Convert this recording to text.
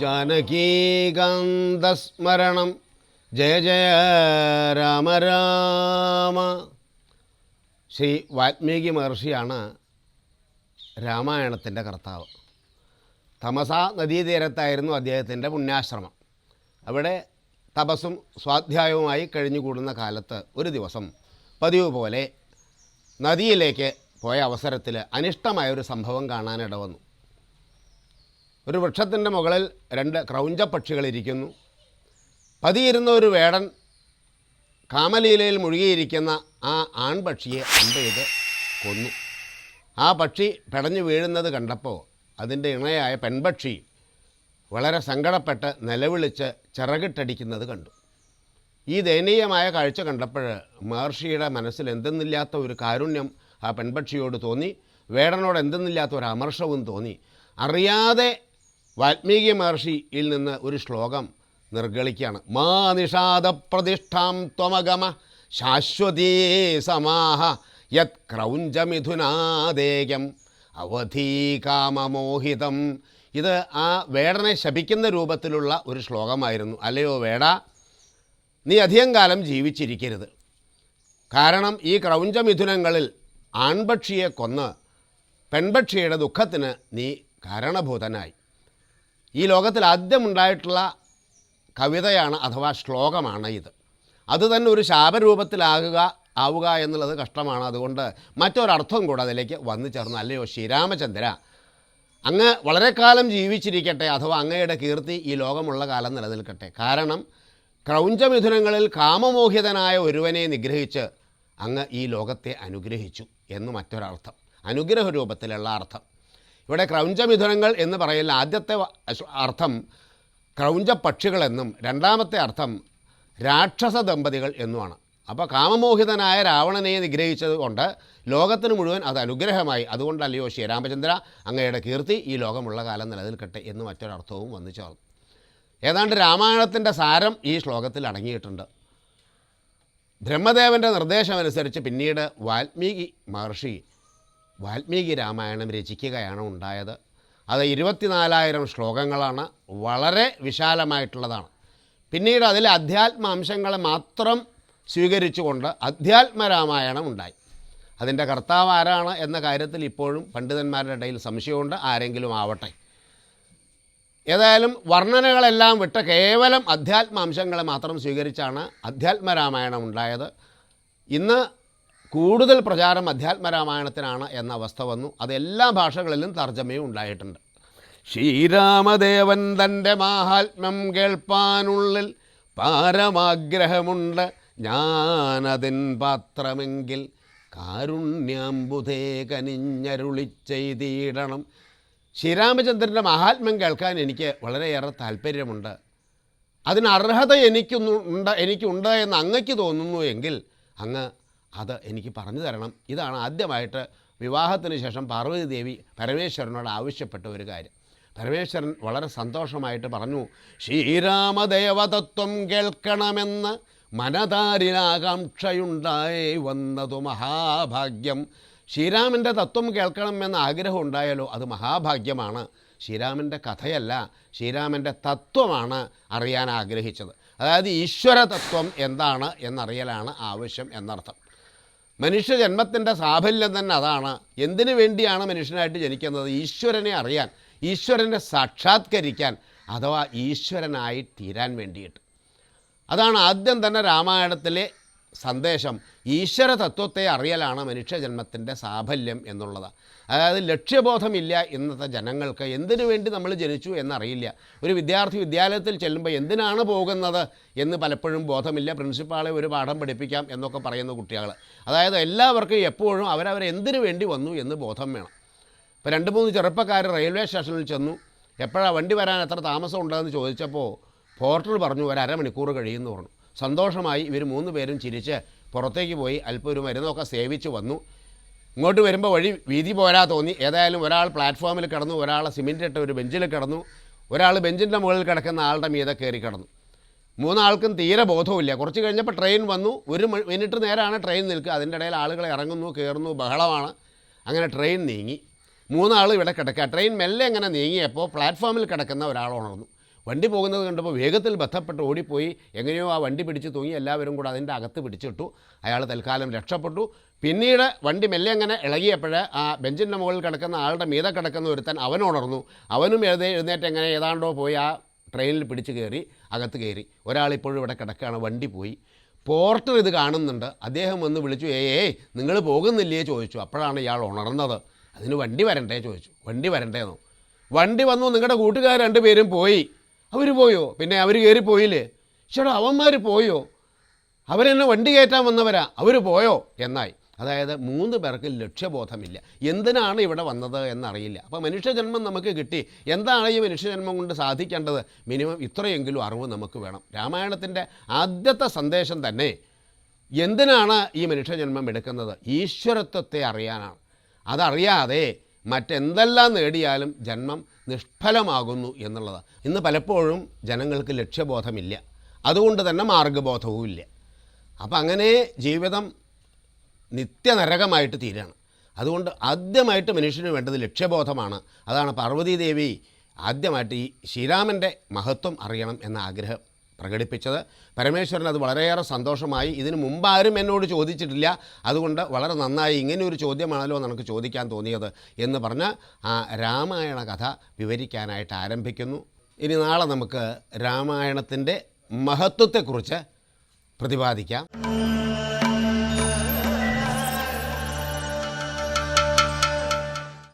ജാനകീകാന്തസ്മരണം ജയ ജയ രാമ രാമ. ശ്രീ വാത്മീകി മഹർഷിയാണ് രാമായണത്തിന്റെ കർത്താവ്. തമസ നദീതീരത്തായിരുന്നു അദ്ദേഹത്തിന്റെ പുണ്യാശ്രമം. അവിടെ തപസ്സും സ്വാധ്യായവുമായി കഴിഞ്ഞുകൂടുന്ന കാലത്ത് ഒരു ദിവസം പതിവ് പോലെ നദിയിലേക്ക് പോയ അവസരത്തിൽ അനിഷ്ടമായൊരു സംഭവം കാണാനിട വന്നു ഒരു വൃക്ഷത്തിന്റെ മുകളിൽ രണ്ട് ക്രൗഞ്ച പക്ഷികളിരിക്കുന്നു പതിയിരുന്ന ഒരു വേടൻ കാമലീലയിൽ മുഴുകിയിരിക്കുന്ന ആ ആൺപക്ഷിയെ അമ്പ ചെയ്ത് കൊന്നു. ആ പക്ഷി പെടഞ്ഞു വീഴുന്നത് കണ്ടപ്പോൾ അതിന്റെ ഇണയായ പെൺപക്ഷി വളരെ സങ്കടപ്പെട്ട് നിലവിളിച്ച് ചിറകിട്ടടിക്കുന്നത് കണ്ടു. ഈ ദയനീയമായ കാഴ്ച കണ്ടപ്പോൾ മഹർഷിയുടെ മനസ്സിൽ എന്തെന്നില്ലാത്ത ഒരു കാരുണ്യം ആ പെൺപക്ഷിയോട് തോന്നി. വേടനോട് എന്തെന്നില്ലാത്ത ഒരു അമർഷവും തോന്നി. അറിയാതെ വാൽമീകി മഹർഷിയിൽ നിന്ന് ഒരു ശ്ലോകം നിർഗളിക്കുകയാണ്. മാ നിഷാദ പ്രതിഷ്ഠാം ത്വമഗമ ശാശ്വതീ സമാഹ യത് ക്രൗഞ്ചമിഥുനാദേയം അവധീ കാമമോഹിതം. ഇത് ആ വേടനെ ശപിക്കുന്ന രൂപത്തിലുള്ള ഒരു ശ്ലോകമായിരുന്നു. അല്ലയോ വേട നീ അധികം കാലം ജീവിച്ചിരിക്കരുത്. കാരണം ഈ ക്രൗഞ്ചമിഥുനങ്ങളിൽ ആൺപക്ഷിയെ കൊന്ന് പെൺപക്ഷിയുടെ ദുഃഖത്തിന് നീ കാരണഭൂതനായി. ഈ ലോകത്തിൽ ആദ്യം ഉണ്ടായിട്ടുള്ള കവിതയാണ് അഥവാ ശ്ലോകമാണ് ഇത്. അത് തന്നെ ഒരു ശാപരൂപത്തിലാകുക ആവുക എന്നുള്ളത് കഷ്ടമാണ്. അതുകൊണ്ട് മറ്റൊരർത്ഥം കൂടെ അതിലേക്ക് വന്നു ചേർന്നു അല്ലയോ ശ്രീരാമചന്ദ്ര. അങ്ങ് വളരെ കാലം ജീവിച്ചിരിക്കട്ടെ അഥവാ അങ്ങയുടെ കീർത്തി ഈ ലോകമുള്ള കാലം നിലനിൽക്കട്ടെ. കാരണം ക്രൗഞ്ചമിഥുനങ്ങളിൽ കാമമോഹിതനായ ഒരുവനെ നിഗ്രഹിച്ച് അങ്ങ് ഈ ലോകത്തെ അനുഗ്രഹിച്ചു എന്ന് മറ്റൊരർത്ഥം. അനുഗ്രഹ രൂപത്തിലുള്ള അർത്ഥം. ഇവിടെ ക്രൗഞ്ചമിഥുനങ്ങൾ എന്ന് പറയുന്ന ആദ്യത്തെ അർത്ഥം ക്രൗഞ്ച പക്ഷികളെന്നും രണ്ടാമത്തെ അർത്ഥം രാക്ഷസ ദമ്പതികൾ എന്നുമാണ്. അപ്പോൾ കാമമോഹിതനായ രാവണനെ നിഗ്രഹിച്ചത് കൊണ്ട് ലോകത്തിന് മുഴുവൻ അത് അനുഗ്രഹമായി. അതുകൊണ്ടല്ലയോ ശ്രീരാമചന്ദ്ര അങ്ങയുടെ കീർത്തി ഈ ലോകമുള്ള കാലം നിലനിൽക്കട്ടെ എന്ന് മറ്റൊരർത്ഥവും വന്നു ചേർന്നു ഏതാണ്ട് രാമായണത്തിന്റെ സാരം ഈ ശ്ലോകത്തിൽ അടങ്ങിയിട്ടുണ്ട്. ബ്രഹ്മദേവന്റെ നിർദ്ദേശമനുസരിച്ച് പിന്നീട് വാൽമീകി മഹർഷി വാൽമീകി രാമായണം രചിക്കുകയാണ് ഉണ്ടായത്. അത് ഇരുപത്തിനാലായിരം ശ്ലോകങ്ങളാണ്. വളരെ വിശാലമായിട്ടുള്ളതാണ്. പിന്നീട് അതിൽ അധ്യാത്മ മാത്രം സ്വീകരിച്ചുകൊണ്ട് അധ്യാത്മ രാമായണം ഉണ്ടായി. അതിന്റെ കർത്താവ് ആരാണ് എന്ന കാര്യത്തിൽ ഇപ്പോഴും പണ്ഡിതന്മാരുടെ ഇടയിൽ സംശയമുണ്ട്. ആരെങ്കിലും ആവട്ടെ. ഏതായാലും വർണനകളെല്ലാം വിട്ട് കേവലം അധ്യാത്മ അംശങ്ങളെ മാത്രം സ്വീകരിച്ചാണ് അധ്യാത്മരാമായണം ഉണ്ടായത്. ഇന്ന് കൂടുതൽ പ്രചാരം അധ്യാത്മരാമായണത്തിനാണ് എന്ന അവസ്ഥ വന്നു. അത് എല്ലാ ഭാഷകളിലും തർജമയും ഉണ്ടായിട്ടുണ്ട്. ശ്രീരാമദേവൻ തന്റെ മാഹാത്മ്യം കേൾപ്പാനുള്ളിൽ പാരമാഗ്രഹമുണ്ട്. ഞാനതിൻ പാത്രമെങ്കിൽ കാരുണ്യാംബുധേ കനിഞ്ഞരുളി ചെയ്തിടണം. ശ്രീരാമചന്ദ്രന്റെ മഹാത്മ്യം കേൾക്കാൻ എനിക്ക് വളരെയേറെ താല്പര്യമുണ്ട് അതിന് അർഹത എനിക്കൊന്നു ഉണ്ട് എനിക്കുണ്ട് എന്ന് അങ്ങയ്ക്ക് തോന്നുന്നു എങ്കിൽ അങ്ങ് അത് എനിക്ക് പറഞ്ഞു തരണം. ഇതാണ് ആദ്യമായിട്ട് വിവാഹത്തിന് ശേഷം പാർവതി ദേവി പരമേശ്വരനോട് ആവശ്യപ്പെട്ട ഒരു കാര്യം. പരമേശ്വരൻ വളരെ സന്തോഷമായിട്ട് പറഞ്ഞു ശ്രീരാമദേവതത്വം കേൾക്കണമെന്ന് മനതാരിലാകാംക്ഷയുണ്ടായി വന്നതു മഹാഭാഗ്യം. ശ്രീരാമന്റെ തത്വം കേൾക്കണമെന്ന് ആഗ്രഹം ഉണ്ടായാലോ അത് മഹാഭാഗ്യമാണ്. ശ്രീരാമന്റെ കഥയല്ല ശ്രീരാമന്റെ തത്വമാണ് അറിയാൻ ആഗ്രഹിച്ചത്. അതായത് ഈശ്വര തത്വം എന്താണ് എന്നറിയലാണ് ആവശ്യം എന്നർത്ഥം. മനുഷ്യ ജന്മത്തിന്റെ സാഫല്യം തന്നെ അതാണ്. എന്തിനു വേണ്ടിയാണ് മനുഷ്യനായിട്ട് ജനിക്കുന്നത്? ഈശ്വരനെ അറിയാൻ ഈശ്വരനെ സാക്ഷാത്കരിക്കാൻ അഥവാ ഈശ്വരനായി തീരാൻ വേണ്ടിയിട്ട്. അതാണ് ആദ്യം തന്നെ രാമായണത്തിലെ സന്ദേശം ഈശ്വര തത്വത്തെ അറിയലാണ് മനുഷ്യജന്മത്തിന്റെ സാഫല്യം എന്നുള്ളത്. അതായത് ലക്ഷ്യബോധമില്ല ഇന്നത്തെ ജനങ്ങൾക്ക്. എന്തിനു വേണ്ടി നമ്മൾ ജനിച്ചു എന്നറിയില്ല. ഒരു വിദ്യാർത്ഥി വിദ്യാലയത്തിൽ ചെല്ലുമ്പോൾ എന്തിനാണ് പോകുന്നത് എന്ന് പലപ്പോഴും ബോധമില്ല. പ്രിൻസിപ്പാളെ ഒരു പാഠം പഠിപ്പിക്കാം എന്നൊക്കെ പറയുന്ന കുട്ടികൾ. അതായത് എല്ലാവർക്കും എപ്പോഴും അവരവർ എന്തിനു വേണ്ടി വന്നു എന്ന് ബോധം വേണം. ഇപ്പോൾ രണ്ട് മൂന്ന് ചെറുപ്പക്കാർ റെയിൽവേ സ്റ്റേഷനിൽ ചെന്നു. എപ്പോഴാണ് വണ്ടി വരാൻ എത്ര താമസം ഉണ്ടെന്ന് ചോദിച്ചപ്പോൾ പോർട്ടർ പറഞ്ഞു ഒരു അരമണിക്കൂർ കഴിയുമെന്ന് പറഞ്ഞു. സന്തോഷമായി ഇവർ മൂന്ന് പേരും ചിരിച്ച് പുറത്തേക്ക് പോയി അല്പം ഒരു മരുന്നൊക്കെ സേവിച്ച് വന്നു. ഇങ്ങോട്ട് വരുമ്പോൾ വഴി വീതി പോരാ തോന്നി. ഏതായാലും ഒരാൾ പ്ലാറ്റ്ഫോമിൽ കിടന്നു ഒരാൾ സിമെന്റ് ഇട്ട ഒരു ബെഞ്ചിൽ കിടന്നു. ഒരാൾ ബെഞ്ചിന്റെ മുകളിൽ കിടക്കുന്ന ആളുടെ മീതെ കയറി കിടന്നു. മൂന്നാൾക്കും തീരെ ബോധവുമില്ല. കുറച്ച് കഴിഞ്ഞപ്പോൾ ട്രെയിൻ വന്നു. ഒരു മിനിറ്റ് നേരമാണ് ട്രെയിൻ നിൽക്കുക. അതിന്റെ ഇടയിൽ ആളുകൾ ഇറങ്ങുന്നു കയറുന്നു ബഹളമാണ്. അങ്ങനെ ട്രെയിൻ നീങ്ങി. മൂന്നാൾ ഇവിടെ കിടക്കുക. ട്രെയിൻ മെല്ലെ അങ്ങനെ നീങ്ങിയപ്പോൾ പ്ലാറ്റ്ഫോമിൽ കിടക്കുന്ന ഒരാൾ ഉണർന്നു. വണ്ടി പോകുന്നത് കണ്ടപ്പോൾ വേഗത്തിൽ ബന്ധപ്പെട്ട് ഓടിപ്പോയി. എങ്ങനെയോ ആ വണ്ടി പിടിച്ച് തൂങ്ങി എല്ലാവരും കൂടെ അതിന്റെ അകത്ത് പിടിച്ചിട്ടു. അയാൾ തൽക്കാലം രക്ഷപ്പെട്ടു. പിന്നീട് വണ്ടി മെല്ലെ അങ്ങനെ ഇളകിയപ്പോൾ ആ ബെഞ്ചിന്റെ മുകളിൽ കിടക്കുന്ന ആളുടെ മീതെ കിടക്കുന്ന ഒരുത്തൻ അവൻ ഉണർന്നു. അവനും എഴുന്നേ എഴുന്നേറ്റ് എങ്ങനെ ഏതാണ്ടോ പോയി ആ ട്രെയിനിൽ പിടിച്ച് കയറി അകത്ത് കയറി. ഒരാളിപ്പോഴും ഇവിടെ കിടക്കുകയാണ്. വണ്ടി പോയി. പോർട്ടർ ഇത് കാണുന്നുണ്ട്. അദ്ദേഹം വന്ന് വിളിച്ചു ഏയ് നിങ്ങൾ പോകുന്നില്ലേ? ചോദിച്ചു. അപ്പോഴാണ് ഇയാൾ ഉണർന്നത്. അതിന് വണ്ടി വരണ്ടേ? ചോദിച്ചു. വണ്ടി വരണ്ടേന്നോ. വണ്ടി വന്നു. നിങ്ങളുടെ കൂട്ടുകാർ രണ്ടുപേരും പോയി. അവർ പോയോ? പിന്നെ അവർ കയറി പോയില്ലേ? ചേട്ടാ അവന്മാർ പോയോ? അവരെന്നെ വണ്ടി കയറ്റാൻ വന്നവരാ. അവർ പോയോ? എന്നായി. അതായത് മൂന്ന് പേർക്ക് ലക്ഷ്യബോധമില്ല. എന്തിനാണ് ഇവിടെ വന്നത് എന്നറിയില്ല. അപ്പോൾ മനുഷ്യജന്മം നമുക്ക് കിട്ടി. എന്താണ് ഈ മനുഷ്യജന്മം കൊണ്ട് സാധിക്കേണ്ടത്? മിനിമം ഇത്രയെങ്കിലും അറിവ് നമുക്ക് വേണം. രാമായണത്തിന്റെ ആദ്യത്തെ സന്ദേശം തന്നെ എന്തിനാണ് ഈ മനുഷ്യജന്മം എടുക്കുന്നത്? ഈശ്വരത്വത്തെ അറിയാനാണ്. അതറിയാതെ മറ്റെന്തെല്ലാം നേടിയാലും ജന്മം നിഷ്ഫലമാകുന്നു എന്നുള്ളതാണ് ഇന്ന് പലപ്പോഴും ജനങ്ങൾക്ക് ലക്ഷ്യബോധമില്ല. അതുകൊണ്ട് തന്നെ മാർഗബോധവും ഇല്ല. അപ്പം അങ്ങനെ ജീവിതം നിത്യനരകമായിട്ട് തീരാണ്. അതുകൊണ്ട് ആദ്യമായിട്ട് മനുഷ്യന് വേണ്ടത് ലക്ഷ്യബോധമാണ്. അതാണ് പാർവതീദേവി ആദ്യമായിട്ട് ഈ ശ്രീരാമന്റെ മഹത്വം അറിയണം എന്ന ആഗ്രഹം. പ്രകടിപ്പിച്ചത്. പരമേശ്വരൻ അത് വളരെയേറെ സന്തോഷമായി. ഇതിന് മുമ്പ് ആരും എന്നോട് ചോദിച്ചിട്ടില്ല. അതുകൊണ്ട് വളരെ നന്നായി ഇങ്ങനെ ഒരു ചോദ്യമാണല്ലോ നമുക്ക് ചോദിക്കാൻ തോന്നിയത് എന്ന് പറഞ്ഞ് ആ രാമായണ കഥ വിവരിക്കാനായിട്ട് ആരംഭിക്കുന്നു. ഇനി നാളെ നമുക്ക് രാമായണത്തിന്റെ മഹത്വത്തെക്കുറിച്ച് പ്രതിപാദിക്കാം.